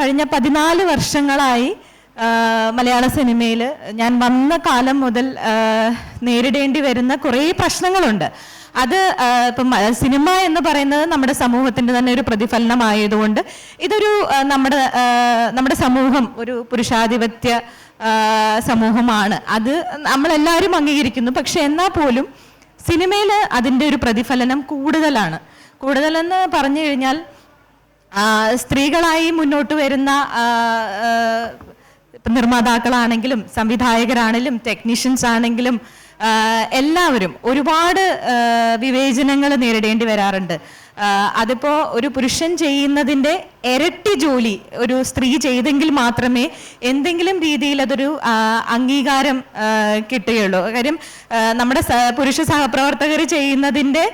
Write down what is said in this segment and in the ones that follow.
കഴിഞ്ഞ പതിനാല് വർഷങ്ങളായി മലയാള സിനിമയിൽ ഞാൻ വന്ന കാലം മുതൽ നേരിടേണ്ടി വരുന്ന കുറേ പ്രശ്നങ്ങളുണ്ട്. അത് ഇപ്പം സിനിമ എന്ന് പറയുന്നത് നമ്മുടെ സമൂഹത്തിന്റെ തന്നെ ഒരു പ്രതിഫലനമായതുകൊണ്ട് ഇതൊരു നമ്മുടെ നമ്മുടെ സമൂഹം ഒരു പുരുഷാധിപത്യ സമൂഹമാണ്. അത് നമ്മളെല്ലാവരും അംഗീകരിക്കുന്നു. പക്ഷെ എന്നാൽ പോലും സിനിമയിൽ അതിന്റെ ഒരു പ്രതിഫലനം കൂടുതലാണ്. കൂടുതലെന്ന് പറഞ്ഞു കഴിഞ്ഞാൽ സ്ത്രീകളായി മുന്നോട്ട് വരുന്ന നിർമ്മാതാക്കളാണെങ്കിലും സംവിധായകരാണെങ്കിലും ടെക്നീഷ്യൻസ് ആണെങ്കിലും എല്ലാവരും ഒരുപാട് വിവേചനങ്ങൾ നേരിടേണ്ടി വരാറുണ്ട്. അതിപ്പോൾ അതിപ്പോ ഒരു പുരുഷൻ ചെയ്യുന്നതിന്റെ ഇരട്ടി ജോലി ഒരു സ്ത്രീ ചെയ്തെങ്കിൽ മാത്രമേ എന്തെങ്കിലും രീതിയിൽ അതൊരു അംഗീകാരം കിട്ടുകയുള്ളൂ. കാര്യം നമ്മുടെ പുരുഷ സഹപ്രവർത്തകർ ചെയ്യുന്നതിന്റെ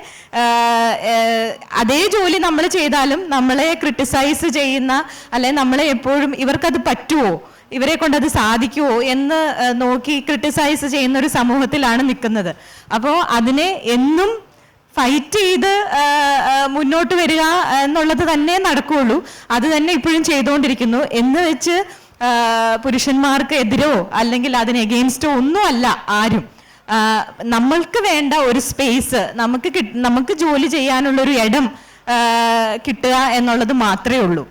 അതേ ജോലി നമ്മൾ ചെയ്താലും നമ്മളെ ക്രിട്ടിസൈസ് ചെയ്യുന്ന അല്ലെ നമ്മളെ എപ്പോഴും ഇവർക്കത് പറ്റുമോ ഇവരെ കൊണ്ട് അത് സാധിക്കുമോ എന്ന് നോക്കി ക്രിട്ടിസൈസ് ചെയ്യുന്ന ഒരു സമൂഹത്തിലാണ് നിൽക്കുന്നത്. അപ്പോൾ അതിനെ എന്നും ഫൈറ്റ് ചെയ്ത് മുന്നോട്ട് വരിക എന്നുള്ളത് തന്നെ നടക്കുകയുള്ളൂ അത് തന്നെ ഇപ്പോഴും ചെയ്തുകൊണ്ടിരിക്കുന്നു എന്ന് വെച്ച് പുരുഷന്മാർക്ക് എതിരോ അല്ലെങ്കിൽ അതിന് എഗെയിൻസ്റ്റോ ഒന്നും അല്ല ആരും നമ്മൾക്ക് വേണ്ട ഒരു സ്പേസ് നമുക്ക് നമുക്ക് ജോലി ചെയ്യാനുള്ള ഒരു ഇടം കിട്ടുക എന്നുള്ളത് മാത്രമേ ഉള്ളൂ.